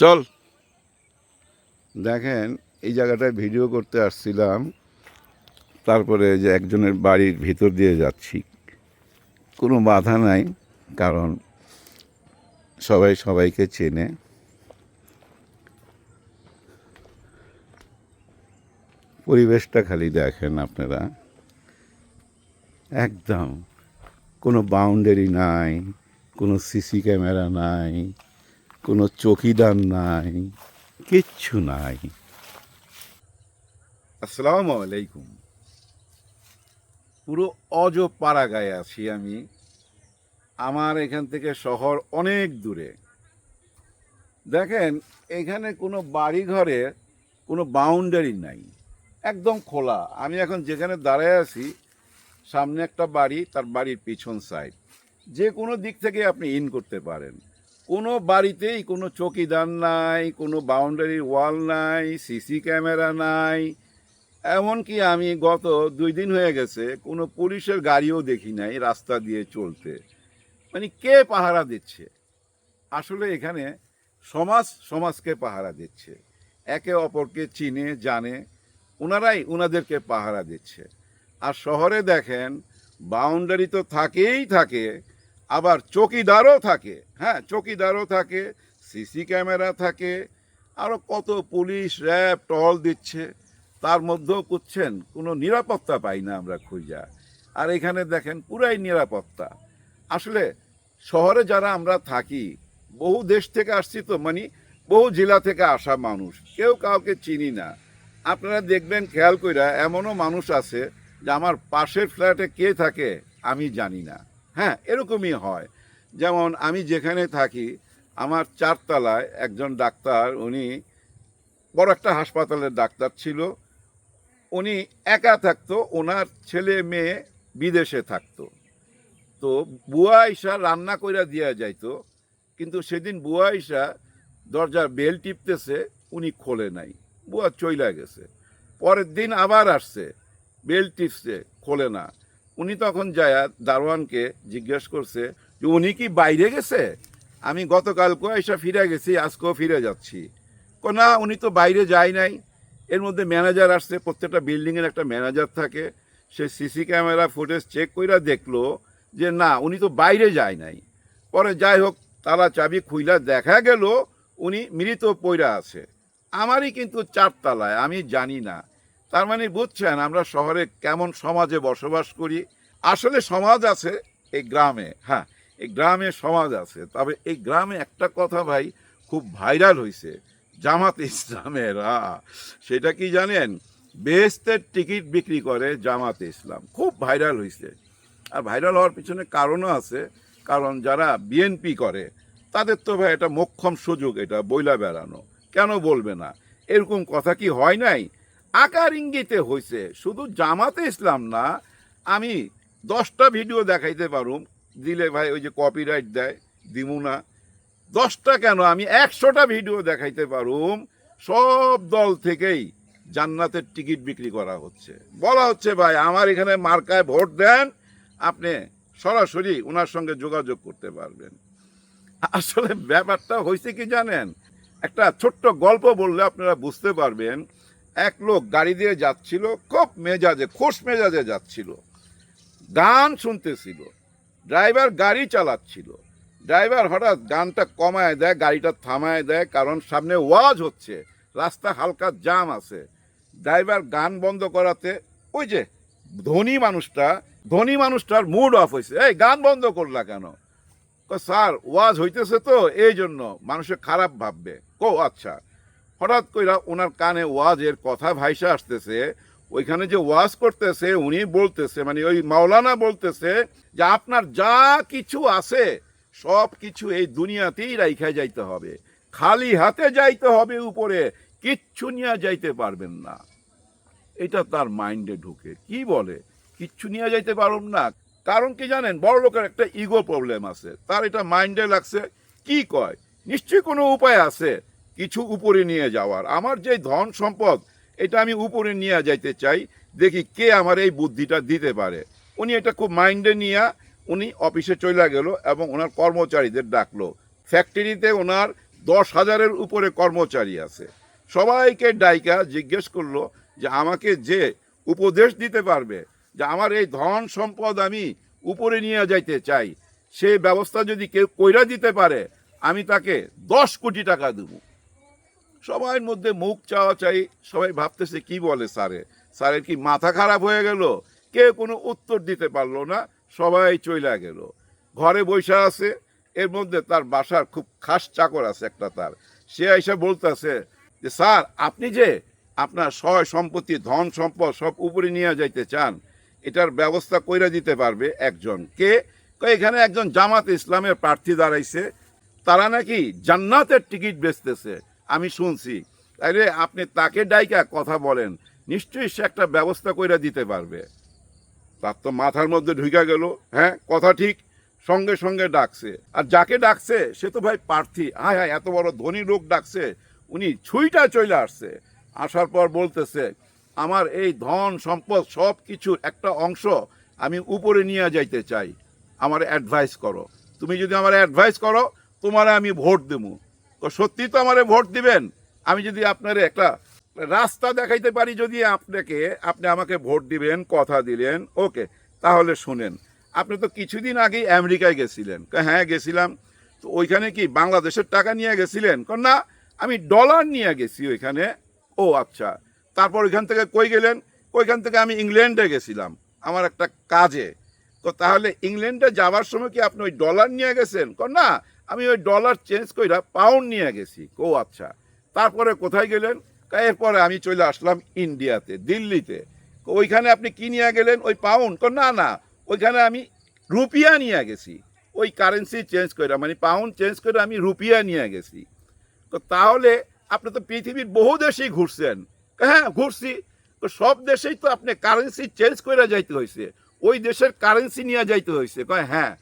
চল। দেখেন, এই জায়গাটায় ভিডিও করতে আসছিলাম, তারপরে যে একজনের বাড়ির ভিতর দিয়ে যাচ্ছি। কোনো বাধা নাই, কারণ সবাই সবাইকে চেনে। পরিবেশটা খালি দেখেন আপনারা। একদম কোনো বাউন্ডারি নাই, কোনো সিসি ক্যামেরা নাই। কোনো চকিদার নাই, কিচ্ছু নাই। আসসালামু আলাইকুম। পুরো অজ পাড়া পাড়াগায় আছি আমি। আমার এখান থেকে শহর অনেক দূরে। দেখেন, এখানে কোনো বাড়ি ঘরে কোনো বাউন্ডারি নাই, একদম খোলা। আমি এখন যেখানে দাঁড়ায় আছি, সামনে একটা বাড়ি, তার বাড়ির পিছন সাইড যে কোনো দিক থেকে আপনি ইন করতে পারেন। কোনো বাড়িতেই কোনো চকিদার নাই, কোনো বাউন্ডারি ওয়াল নাই সিসি ক্যামেরা নাই। এমনকি আমি গত দুই দিন হয়ে গেছে কোনো পুলিশের গাড়িও দেখি নাই রাস্তা দিয়ে চলতে। মানে কে পাহারা দিচ্ছে? আসলে এখানে সমাজ সমাজকে পাহারা দিচ্ছে। একে অপরকে চিনে, জানে, ওনারাই ওনাদেরকে পাহারা দিচ্ছে। আর শহরে দেখেন বাউন্ডারি তো থাকেই থাকে আবার চকিদারও থাকে হ্যাঁ চকিদারও থাকে, সিসি ক্যামেরা থাকে আরও কত পুলিশ র্যাব টহল দিচ্ছে, তার মধ্যেও করছেন কোনো নিরাপত্তা পাই না আমরা খুঁজা। আর এখানে দেখেন পুরাই নিরাপত্তা। আসলে শহরে যারা আমরা থাকি, বহু দেশ থেকে আসছি তো মানে বহু জেলা থেকে আসা মানুষ, কেউ কাউকে চিনি না। আপনারা দেখবেন, খেয়াল কইরা এমনও মানুষ আছে যে আমার পাশের ফ্ল্যাটে কে থাকে, আমি জানি না। হ্যাঁ এরকমই হয়। যেমন আমি যেখানে থাকি, আমার চারতলায় একজন ডাক্তার, উনি বড় একটা হাসপাতালের ডাক্তার ছিল। উনি একা থাকতো, ওনার ছেলে মেয়ে বিদেশে থাকতো। তো বুয়া ইসা রান্না কইরা দিয়া যাইতো, কিন্তু সেদিন বুয়া ইসা দরজার বেল টিপতেছে, উনি খোলে নাই। বুয়া চইলা গেছে। পরের দিন আবার আসছে, বেল টিপছে, খোলে না। উনি তখন যায় দারোয়ানকে জিজ্ঞেস করছে যে, উনি কি বাইরে গেছে? আমি গতকাল কয়েসা ফিরে গেছি, আজকেও ফিরে যাচ্ছি। না, উনি তো বাইরে যায় নাই। এর মধ্যে ম্যানেজার আসছে, প্রত্যেকটা বিল্ডিংয়ের একটা ম্যানেজার থাকে, সে সিসি ক্যামেরা ফুটেজ চেক কইরা দেখল যে, না, উনি তো বাইরে যায় নাই। পরে যাই হোক তালা চাবি খুইলা দেখা গেল, উনি মৃত পইরা আছে। আমারই কিন্তু চারতলায়, আমি জানি না। তার মানে বুঝছেন আমরা শহরে কেমন সমাজে বসবাস করি? আসলে সমাজ আছে এই গ্রামে হ্যাঁ এই গ্রামে সমাজ আছে। তবে এই গ্রামে একটা কথা ভাই, খুব ভাইরাল হয়েছে জামাত ইসলামের সেটা কি জানেন? বেহেস্তের টিকিট বিক্রি করে জামাত ইসলাম, খুব ভাইরাল হয়েছে আর ভাইরাল হওয়ার পিছনে কারণও আছে, কারণ যারা বিএনপি করে, তাদের তো ভাই এটা মোক্ষম সুযোগ, এটা বইলা বেড়ানো। কেন বলবে না? এরকম কথা কি হয় নাই? আকার ইঙ্গিতে হয়েছে শুধু জামাতে ইসলাম না, আমি দশটা ভিডিও দেখাইতে পারুম। দিলে ভাই ওই যে কপিরাইট দেয় দিমু না দশটা কেন? আমি একশোটা ভিডিও দেখাইতে পারুম। সব দল থেকেই জান্নাতের টিকিট বিক্রি করা হচ্ছে। বলা হচ্ছে, ভাই, আমার এখানে মার্কায় ভোট দেন। আপনি সরাসরি ওনার সঙ্গে যোগাযোগ করতে পারবেন। আসলে ব্যাপারটা হয়েছে কি জানেন? একটা ছোট্ট গল্প বললে আপনারা বুঝতে পারবেন। এক লোক গাড়ি দিয়ে যাচ্ছিল, খুব মেজাজে, খোশ মেজাজে যাচ্ছিল। গান শুনতেছিল। ড্রাইভার গাড়ি চালাচ্ছিল। ড্রাইভার হঠাৎ গানটা কমায় দেয়, গাড়িটা থামায় দেয়, কারণ সামনে ওয়াজ হচ্ছে, রাস্তা হালকা জাম আছে। ড্রাইভার গান বন্ধ করাতে, ওই যে ধনী মানুষটা, ধনী মানুষটার মুড অফ হয়েছে। এই গান বন্ধ করলা কেন? স্যার, ওয়াজ হইতেছে তো এই জন্য মানুষে খারাপ ভাববে। কো আচ্ছা। হঠাৎ কইরা ওনার কানে ওয়াজের কথা ভাইসা আসতেছে, ওইখানে যে ওয়াজ করতেছে, উনি বলতেছে মানে ওই মাওলানা বলতেছে যে আপনার যা কিছু আছে, সব কিছু এই দুনিয়াতেই রাইখা যাইতে হবে। খালি হাতে যাইতে হবে উপরে, কিচ্ছু নিয়ে যাইতে পারবেন না। এটা তার মাইন্ডে ঢুকে। কি বলে? কিচ্ছু নিয়ে যাইতে পারুম না। কারণ কি জানেন? বড় লোকের একটা ইগো প্রবলেম আছে। তার এটা মাইন্ডে লাগছে। কি কয়? নিশ্চয়ই কোনো উপায় আছে। কিছু উপরে নিয়ে যাওয়ার। আমার যে ধন সম্পদ, এটা আমি উপরে নিয়ে যাইতে চাই, দেখি কে আমার এই বুদ্ধিটা দিতে পারে। উনি এটা খুব মাইন্ডে নিয়ে উনি অফিসে চলে গেল এবং ওনার কর্মচারীদের ডাকলো। ফ্যাক্টরিতে ওনার দশ হাজারের উপরে কর্মচারী আছে। সবাইকে ডাইকা জিজ্ঞেস করল যে আমাকে যে উপদেশ দিতে পারবে, যে আমার এই ধন সম্পদ আমি উপরে নিয়ে যাইতে চাই, সে ব্যবস্থা যদি কেউ কইরা দিতে পারে, আমি তাকে দশ কোটি টাকা দেবো। সবার মধ্যে মুখ চাওয়া চাই, সবাই ভাবতেছে কি বলে স্যারে স্যারের কি মাথা খারাপ হয়ে গেল? কেউ কোনো উত্তর দিতে পারল না, সবাই চইলা গেল। ঘরে বসে আছে, এর মধ্যে তার বাসার খুব খাস চাকর আছে একটা তার। সে এসে বলতেছে যে, স্যার, আপনি যে আপনার সয় সম্পত্তি, ধন সম্পদ সব উপরে নিয়ে যাইতে চান, এটার ব্যবস্থা কইরা দিতে পারবে একজন। কে? এখানে একজন জামাত ইসলামের প্রার্থী দাঁড়াইছে। তারা নাকি জান্নাতের টিকিট বেচতেছে। আমি শুনছি। তাইলে আপনি তাকে ডাইকা কথা বলেন। নিশ্চয়ই সে একটা ব্যবস্থা কইরা দিতে পারবে। তার তো মাথার মধ্যে ঢুকে গেল। হ্যাঁ কথা ঠিক। সঙ্গে সঙ্গে ডাকছে। আর যাকে ডাকছে, সে তো ভাই প্রার্থী। হায় হায়, এত বড় ধনী লোক ডাকছে। উনি ছুইটা চলে আসছে। আসার পর বলতেছে, আমার এই ধন সম্পদ সব কিছুর একটা অংশ আমি উপরে নিয়ে যাইতে চাই। আমার অ্যাডভাইস করো। তুমি যদি আমার অ্যাডভাইস করো, তোমারে আমি ভোট দেবো। তো সত্যি তো আমারে ভোট দিবেন। আমি যদি আপনার একটা রাস্তা দেখাইতে পারি যদি আপনাকে, আপনি আমাকে ভোট দিবেন, কথা দিলেন, ওকে, তাহলে শুনেন। আপনি তো কিছুদিন আগেই আমেরিকায় গেছিলেন। হ্যাঁ গেছিলাম। তো ওইখানে কি বাংলাদেশের টাকা নিয়ে গেছিলেন? না, আমি ডলার নিয়ে গেছি ওইখানে। ও আচ্ছা। তারপর ওইখান থেকে কই গেলেন? ওইখান থেকে আমি ইংল্যান্ডে গেছিলাম, আমার একটা কাজে। তো তাহলে ইংল্যান্ডে যাওয়ার সময় কি আপনি ওই ডলার নিয়ে গেছেন? না আমি ওই ডলার চেঞ্জ কইরা পাউন্ড নিয়ে গেছি। ও আচ্ছা তারপরে কোথায় গেলেন? এরপরে আমি চলে আসলাম ইন্ডিয়াতে, দিল্লিতে। ওইখানে আপনি কি নিয়ে গেলেন? ওই পাউন্ড না না, ওইখানে আমি রুপিয়া নিয়ে গেছি। ওই কারেন্সি চেঞ্জ করে মানে পাউন্ড চেঞ্জ করে আমি রুপিয়া নিয়ে গেছি। তো তাহলে আপনি তো পৃথিবীর বহু দেশেই ঘুরছেন। হ্যাঁ ঘুরছি। তো সব দেশেই তো আপনি কারেন্সি চেঞ্জ করে যাইতে হয়েছে ওই দেশের কারেন্সি নিয়ে যাইতে হয়েছে কয় হ্যাঁ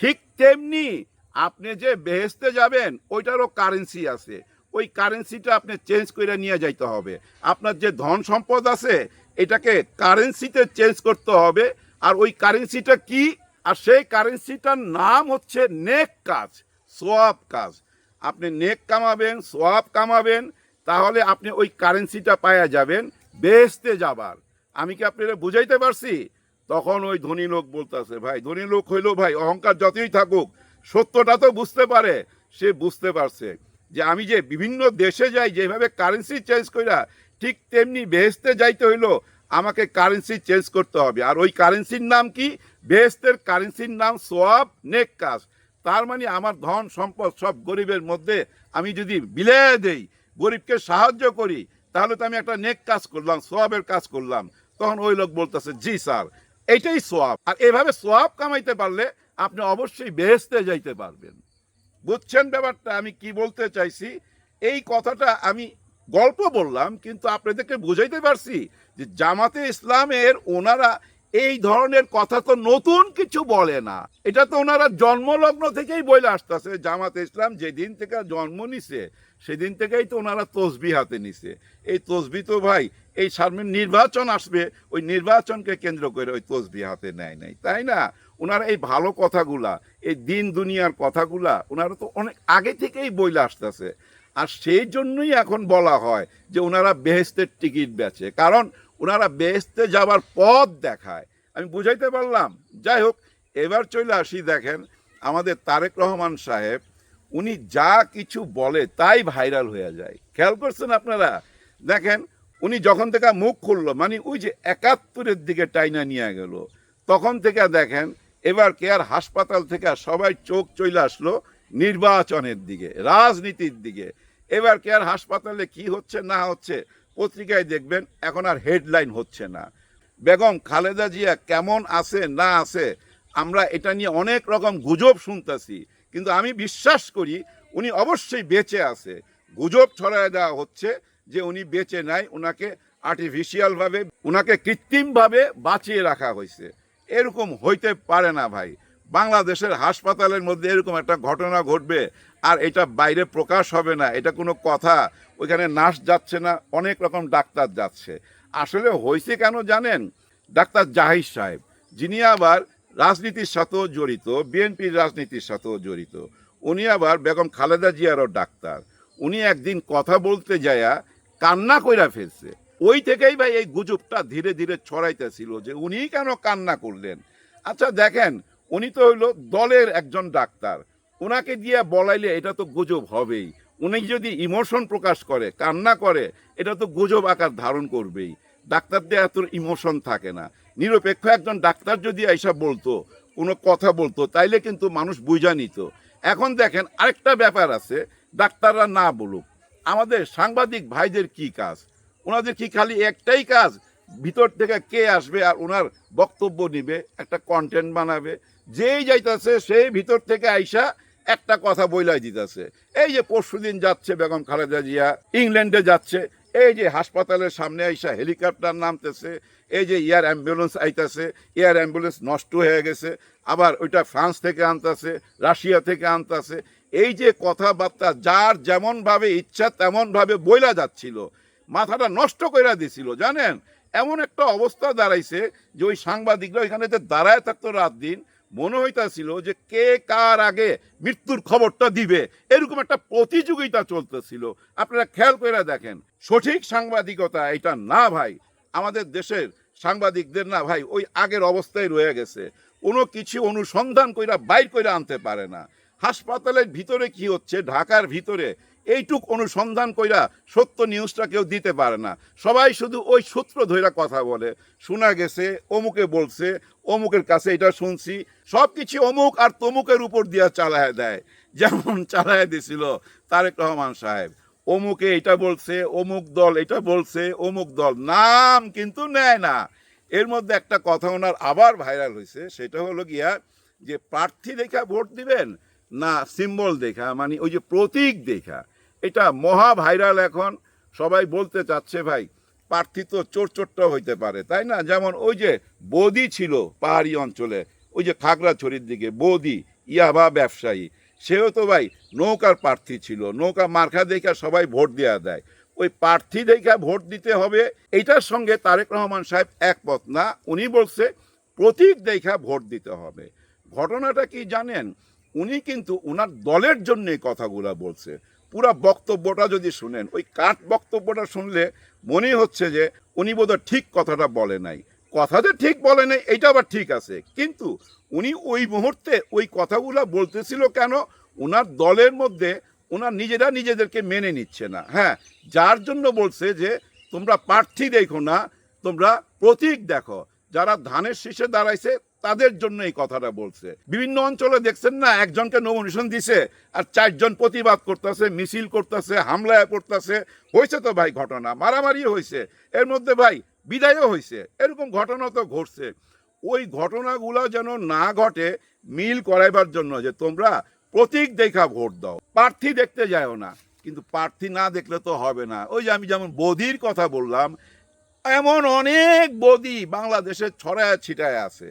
ঠিক তেমনি আপনি যে বেহেস্তে যাবেন, ওইটারও কারেন্সি আছে। ওই কারেন্সিটা আপনি চেঞ্জ করে নিয়ে যাইতে হবে। আপনার যে ধন সম্পদ আছে, এটাকে কারেন্সিতে চেঞ্জ করতে হবে। আর ওই কারেন্সিটা কি? আর সেই কারেন্সিটার নাম হচ্ছে নেক কাজ, সোয়াব কাজ। আপনি নেক কামাবেন, সোয়াব কামাবেন, তাহলে আপনি ওই কারেন্সিটা পাওয়া যাবেন, বেহেস্তে যাবার। আমি কি আপনারা বুঝাইতে পারছি? তখন ওই ধনী লোক বলতেছে, ভাই, ধনী লোক হইল ভাই, অহংকার যতই থাকুক সত্যটা তো বুঝতে পারে, সে বুঝতে পারছে যে আমি যে বিভিন্ন দেশে যাই, যেভাবে কারেন্সি চেঞ্জ কইরা ঠিক তেমনি বেহেস্তে যাইতে হইল, আমাকে কারেন্সি চেঞ্জ করতে হবে। আর ওই কারেন্সির নাম কি? বেহেস্তের কারেন্সির নাম সোয়াব নেক কাজ তার মানে আমার ধন সম্পদ সব গরিবের মধ্যে আমি যদি বিলিয়ে দেই, গরিবকে সাহায্য করি, তাহলে তো আমি একটা নেক কাজ করলাম, সোয়াবের কাজ করলাম। তখন ওই লোক বলতেছে, জি স্যার। এইটাই সোয়াব। আর এভাবে সোয়াব কামাইতে পারলে আপনি অবশ্যই বেহেস্তে যাইতে পারবেন। বুঝছেন ব্যাপারটা? আমি কি বলতে চাইছি? এই কথাটা আমি গল্প বললাম, কিন্তু আপনাদেরকে বুঝাইতে পারছি যে জামাতে ইসলামের ওনারা এই ধরনের কথা তো নতুন কিছু বলে না। এটা তো ওনারা জন্মলগ্ন থেকেই বলে আসতেছে, জামাতে ইসলাম যেদিন থেকে জন্ম নিছে, সেদিন থেকেই তো ওনারা তসবি হাতে নিছে। এই তসবি তো ভাই, এই সামনে নির্বাচন আসবে, ওই নির্বাচনকে কেন্দ্র করে ওই তসবি হাতে নেয় নাই, তাই না? ওনারা এই ভালো কথাগুলা, এই দিন দুনিয়ার কথাগুলা ওনারা তো অনেক আগে থেকেই বইলে আসতেছে। আর সেই জন্যই এখন বলা হয় যে ওনারা বেহেস্তের টিকিট বেচে। কারণ ওনারা বেহেস্তে যাবার পথ দেখায়। আমি বুঝাইতে পারলাম। যাই হোক, এবার চলে আসি দেখেন, আমাদের তারেক রহমান সাহেব, উনি যা কিছু বলে তাই ভাইরাল হয়ে যায়। খেয়াল করছেন আপনারা? দেখেন, উনি যখন থেকে মুখ খুললো মানে ওই যে একাত্তরের দিকে টাইনা নিয়ে গেল, তখন থেকে দেখেন এবার কেয়ার হাসপাতাল থেকে সবাই চোখ চলে আসলো নির্বাচনের দিকে, রাজনীতির দিকে। এবার কেয়ার হাসপাতালে কি হচ্ছে না হচ্ছে পত্রিকায় দেখবেন, এখন আর হেডলাইন হচ্ছে না। বেগম খালেদা জিয়া কেমন আছে না আছে, আমরা এটা নিয়ে অনেক রকম গুজব শুনতেছি, কিন্তু আমি বিশ্বাস করি উনি অবশ্যই বেঁচে আছে। গুজব ছড়ায় দেওয়া হচ্ছে যে উনি বেঁচে নাই ওনাকে আর্টিফিশিয়ালভাবে ওনাকে কৃত্রিমভাবে বাঁচিয়ে রাখা হয়েছে। এরকম হইতে পারে না ভাই। বাংলাদেশের হাসপাতালের মধ্যে এরকম একটা ঘটনা ঘটবে আর এটা বাইরে প্রকাশ হবে না, এটা কোনো কথা। ওইখানে নার্স যাচ্ছে না, অনেক রকম ডাক্তার যাচ্ছে। আসলে হয়েছে কেন জানেন? ডাক্তার জাহির সাহেব, যিনি আবার রাজনীতির সাথেও জড়িত, বিএনপির রাজনীতির সাথেও জড়িত। উনি আবার বেগম খালেদা জিয়ারও ডাক্তার। উনি একদিন কথা বলতে যায়া কান্না কইরা ফেলছে। ওই থেকেই ভাই এই গুজবটা ধীরে ধীরে ছড়াইতেছিল যে উনি কেন কান্না করলেন। আচ্ছা দেখেন, উনি তো হইল দলের একজন ডাক্তার। ওনাকে দিয়ে বলাইলে এটা তো গুজব হবেই। উনি যদি ইমোশন প্রকাশ করে, কান্না করে, এটা তো গুজব আকার ধারণ করবেই। ডাক্তারদের এত ইমোশন থাকে না। নিরপেক্ষ একজন ডাক্তার যদি এইসব বলতো, কোনো কথা বলতো, তাইলে কিন্তু মানুষ বুঝা নিত। এখন দেখেন, আরেকটা ব্যাপার আছে, ডাক্তাররা না বলুক। আমাদের সাংবাদিক ভাইদের কি কাজ? ওনাদের কি খালি একটাই কাজ? ভিতর থেকে কে আসবে আর ওনার বক্তব্য নিবে, একটা কন্টেন্ট বানাবে। যেই যাইতাছে সেই ভিতর থেকে আইসা একটা কথা বইলাই দিতেছে। এই যে পরশুদিন যাচ্ছে বেগম খালেদা জিয়া, ইংল্যান্ডে যাচ্ছে, এই যে হাসপাতালের সামনে আইসা হেলিকপ্টার নামতেছে, এই যে এয়ার অ্যাম্বুলেন্স আইতাছে, এয়ার অ্যাম্বুলেন্স নষ্ট হয়ে গেছে, আবার ওইটা ফ্রান্স থেকে আনতাছে, রাশিয়া থেকে আনতাছে। এই যে কথাবার্তা যার যেমনভাবে ইচ্ছা তেমনভাবে বইলা যাচ্ছিল মাথাটা নষ্ট কইরা দিছিল, জানেন? এমন একটা অবস্থা দাঁড়াইছে যে ওই সাংবাদিকরা ওইখানে যে দাঁড়ায় থাকতো রাত দিন, মনে হইতাছিল যে কে কার আগে মৃত্যুর খবরটা দিবে। এরকম একটা প্রতিযোগিতা চলতেছিল। আপনারা খেয়াল করে দেখেন, সঠিক সাংবাদিকতা এটা না ভাই। আমাদের দেশের সাংবাদিকদের না ভাই, ওই আগের অবস্থায় রয়ে গেছে। কোনো কিছু অনুসন্ধান কইরা বাইর কইরা আনতে পারে না। হাসপাতালের ভিতরে কি হচ্ছে? ঢাকার ভিতরে এইটুক অনুসন্ধান কইরা সত্য নিউজটা কেউ দিতে পারে না। সবাই শুধু ওই সূত্র ধইরা কথা বলে। শোনা গেছে, অমুকে বলছে, অমুকের কাছে এটা শুনছি। সব কিছু অমুক আর তমুকের উপর দিয়া চালায় দেয়। যেমন চালায় দিছিল তারেক রহমান সাহেব। অমুকে এটা বলছে, অমুক দল এটা বলছে, অমুক দল নাম কিন্তু নেয় না। এর মধ্যে একটা কথা ওনার আবার ভাইরাল হয়েছে সেটা হলো গিয়া যে প্রার্থী দেখা ভোট দিবেন না সিম্বল দেখা মানে ওই যে প্রতীক দেখা। এটা মহা ভাইরাল এখন। সবাই বলতে চাচ্ছে, ভাই, প্রার্থী তো চোর চোরটা হইতে পারে, তাই না? যেমন ওই যে বদি ছিল পাহাড়ি অঞ্চলে, ওই যে খাগড়াছড়ির দিকে, বদি, ইয়াবা ব্যবসায়ী, সেও তো ভাই নৌকার প্রার্থী ছিল, নৌকা মার্কা দেখা সবাই ভোট দেওয়া দেয়। ওই প্রার্থী দেখা ভোট দিতে হবে, এইটার সঙ্গে তারেক রহমান সাহেব একমত না, উনি বলছে প্রতীক দেখা ভোট দিতে হবে। ঘটনাটা কি জানেন? উনি কিন্তু ওনার দলের জন্যে কথাগুলো বলছে। পুরা বক্তব্যটা যদি শুনেন, ওই কাট বক্তব্যটা শুনলে মনে হচ্ছে যে উনি বোধহয় ঠিক কথাটা বলে নাই। কথা যে ঠিক বলে নাই, এটা আবার ঠিক আছে। কিন্তু উনি ওই মুহূর্তে ওই কথাগুলো বলতেছিল কেন? ওনার দলের মধ্যে ওনার নিজেরা নিজেদেরকে মেনে নিচ্ছে না। হ্যাঁ যার জন্য বলছে যে, তোমরা প্রার্থী দেখো না, তোমরা প্রতীক দেখো। যারা ধানের শীষে দাঁড়াইছে তাদের জন্য এই কথাটা বলছে। বিভিন্ন অঞ্চলে দেখছেন না, একজনকে নমিনেশন দিছে আর চারজন প্রতিবাদ করতেছে, মিছিল করতেছে, হামলায় করতেছে হয়েছে তো ভাই ঘটনা মারামারি হয়েছে। এর মধ্যে ভাই বিদায়ও হয়েছে। এরকম ঘটনা তো ঘটছে। ওই ঘটনাগুলো যেন না ঘটে, মিল করাইবার জন্য যে তোমরা প্রতীক দেখা ভোট দাও, প্রার্থী দেখতে যাও না। কিন্তু প্রার্থী না দেখলে তো হবে না। ওই যে আমি যেমন বদির কথা বললাম, এমন অনেক বদি বাংলাদেশে ছড়ায় ছিটায় আছে।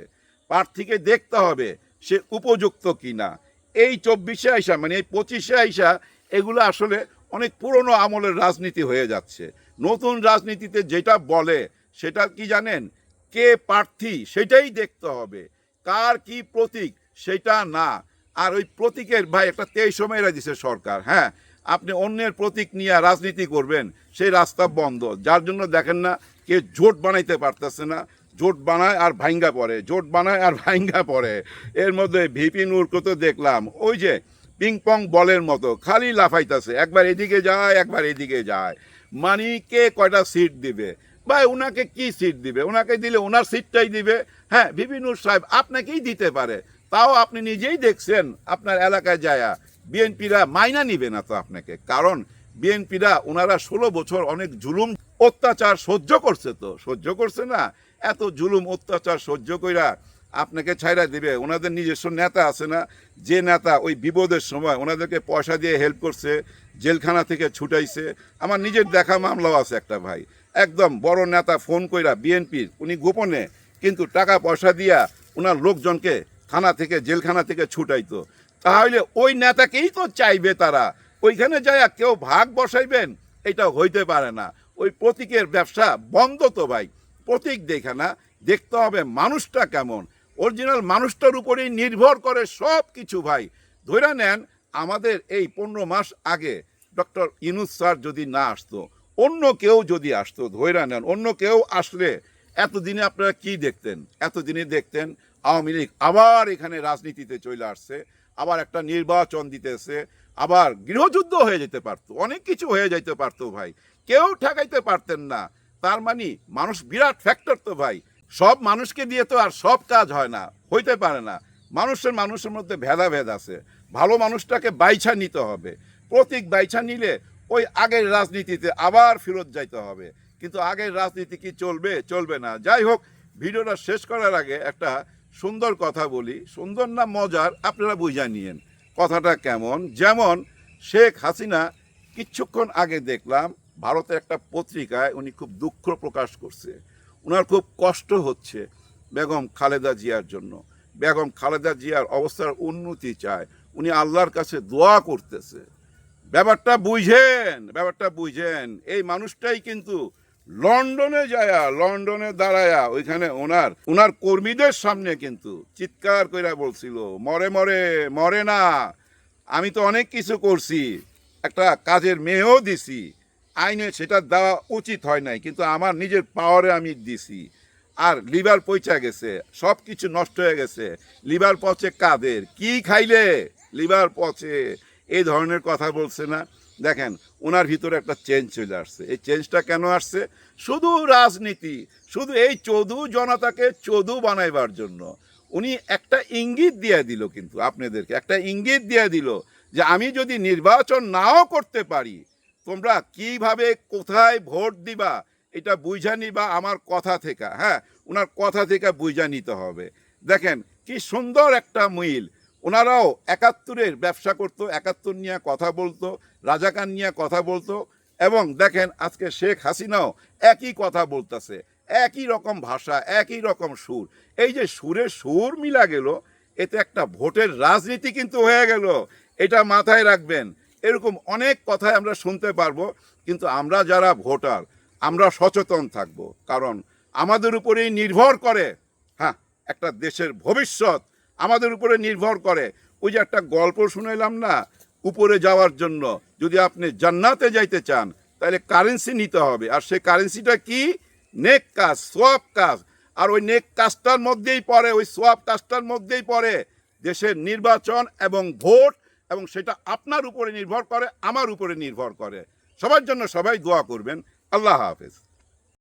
প্রার্থীকে দেখতে হবে সে উপযুক্ত কিনা। এই চব্বিশে আইসা মানে এই পঁচিশে আইসা, এগুলো আসলে অনেক পুরনো আমলের রাজনীতি হয়ে যাচ্ছে। নতুন রাজনীতিতে যেটা বলে, সেটা কি জানেন? কে প্রার্থী, সেটাই দেখতে হবে। কার কি প্রতীক, সেটা না। আর ওই প্রতীকের, ভাই, একটা তেইশ সময় দিছে সরকার হ্যাঁ? আপনি অন্যের প্রতীক নিয়ে রাজনীতি করবেন, সেই রাস্তা বন্ধ। যার জন্য দেখেন না, কে জোট বানাইতে পারতেছে না জোট বানায় আর ভাইঙ্গা পড়ে, জোট বানায় আর ভাইঙ্গা পড়ে। এর মধ্যে ভিপি নূরকে তো দেখলাম, ওই যে পিং পং বলের মতো, খালি লাফাইতেছে, একবার এদিকে যায়, একবার এদিকে যায়। মানে কে কয়টা সিট দিবে? ভাই ওনাকে কি সিট দিবে? ওনাকে দিলে ওনার সিটটাই দিবে। হ্যাঁ ভিপি নূর সাহেব আপনাকেই দিতে পারে। তাও আপনি নিজেই দেখছেন আপনার এলাকায় যায়া। বিএনপিরা মাইনা নিবে না তো আপনাকে, কারণ বিএনপিরা ওনারা ষোলো বছর অনেক জুলুম, অত্যাচার সহ্য করছে তো। সহ্য করছে না এত জুলুম, অত্যাচার সহ্য কইরা আপনাকে ছাইরা দিবে। ওনাদের নিজস্ব নেতা আছে না? যে নেতা ওই বিপদের সময় ওনাদেরকে পয়সা দিয়ে হেল্প করছে, জেলখানা থেকে ছুটাইছে। আমার নিজের দেখা মামলাও আছে একটা ভাই। একদম বড় নেতা ফোন কইরা বিএনপির উনি গোপনে কিন্তু টাকা পয়সা দিয়া ওনার লোকজনকে থানা থেকে, জেলখানা থেকে ছুটাইতো। তাহলে ওই নেতাকেই তো চাইবে তারা। ওইখানে যায় কেউ ভাগ বসাইবেন এটা হইতে পারে না। ওই প্রতীকের ব্যবসা বন্ধ তো ভাই। প্রতীক দেখে না, দেখতে হবে মানুষটা কেমন। অরিজিনাল মানুষটার উপরেই নির্ভর করে সব কিছু ভাই। ধরে নেন, আমাদের এই পনেরো মাস আগে ডক্টর ইনুস স্যার যদি না আসতো, অন্য কেউ যদি আসতো ধৈরা নেন, অন্য কেউ আসলে এতদিনে আপনারা কি দেখতেন? এতদিনে দেখতেন আওয়ামী লীগ আবার এখানে রাজনীতিতে চলে আসছে, আবার একটা নির্বাচন দিতেছে, আবার গৃহযুদ্ধ হয়ে যেতে পারতো, অনেক কিছু হয়ে যেতে পারতো ভাই। কেউ ঠেকাইতে পারতেন না। তার মানে মানুষ বিরাট ফ্যাক্টর তো ভাই। সব মানুষকে দিয়ে তো আর সব কাজ হয় না, হইতে পারে না। মানুষের মানুষের মধ্যে ভেদাভেদ আছে। ভালো মানুষটাকে বাইছা নিতে হবে। প্রতীক বাইছা নিলে ওই আগের রাজনীতিতে আবার ফেরত যাইতে হবে। কিন্তু আগের রাজনীতি কি চলবে চলবে না। যাই হোক, ভিডিওটা শেষ করার আগে একটা সুন্দর কথা বলি। সুন্দর না মজার, আপনারা বুঝা নিয়েন। কথাটা কেমন? যেমন শেখ হাসিনা কিছুক্ষণ আগে দেখলাম ভারতের একটা পত্রিকায় উনি খুব দুঃখ প্রকাশ করছে। ওনার খুব কষ্ট হচ্ছে বেগম খালেদা জিয়ার জন্য। বেগম খালেদা জিয়ার অবস্থার উন্নতি চায়। উনি আল্লাহর কাছে দোয়া করতেছে। ব্যাপারটা বুঝেন ব্যাপারটা বুঝেন। এই মানুষটাই কিন্তু লন্ডনে যায়া, লন্ডনে দাঁড়ায়া ওইখানে ওনার ওনার কর্মীদের সামনে কিন্তু চিৎকার কইরা বলছিল, মরে মরে মরে না। আমি তো অনেক কিছু করছি। একটা কাজের মেয়েও দিছি। আইনে সেটা দেওয়া উচিত হয় নাই, কিন্তু আমার নিজের পাওয়ারে আমি দিছি। আর লিভার পয়চা গেছে সব কিছু নষ্ট হয়ে গেছে। লিভার পচে কাদের? কি খাইলে লিভার পচে? এই ধরনের কথা বলছে না। দেখেন ওনার ভিতরে একটা চেঞ্জ চলে আসছে। এই চেঞ্জটা কেন আসছে? শুধু রাজনীতি, শুধু এই চৌধু জনতাকে চৌধু বানাইবার জন্য। উনি একটা ইঙ্গিত দিয়ে দিল কিন্তু আপনাদেরকে, একটা ইঙ্গিত দিয়ে দিল যে আমি যদি নির্বাচন নাও করতে পারি তোমরা কীভাবে কোথায় ভোট দিবা, এটা বুঝা নিবা আমার কথা থেকে। হ্যাঁ ওনার কথা থেকে বুঝা নিতে হবে। দেখেন, কি সুন্দর একটা মিল। ওনারাও একাত্তরের ব্যবসা করতো, একাত্তর নিয়ে কথা বলতো, রাজাকার নিয়ে কথা বলতো এবং দেখেন, আজকে শেখ হাসিনাও একই কথা বলতেছে। একই রকম ভাষা, একই রকম সুর। এই যে সুরে সুর মিলা গেল, এতে একটা ভোটের রাজনীতি কিন্তু হয়ে গেল। এটা মাথায় রাখবেন। এরকম অনেক কথাই আমরা শুনতে পারব, কিন্তু আমরা যারা ভোটার, আমরা সচেতন থাকব। কারণ আমাদের উপরেই নির্ভর করে হ্যাঁ একটা দেশের ভবিষ্যৎ আমাদের উপরে নির্ভর করে। ওই যে একটা গল্প শুনাইলাম না, উপরে যাওয়ার জন্য, যদি আপনি জান্নাতে যাইতে চান, তাহলে কারেন্সি নিতে হবে। আর সেই কারেন্সিটা কি? নেক কাজ, সোয়াব কাজ। আর ওই নেক কাজটার মধ্যেই পড়ে, ওই সোয়াব কাজটার মধ্যেই পড়ে দেশের নির্বাচন এবং ভোট এবং সেটা আপনার উপরে নির্ভর করে, আমার উপরে নির্ভর করে। সবার জন্য সবাই দোয়া করবেন। আল্লাহ হাফেজ।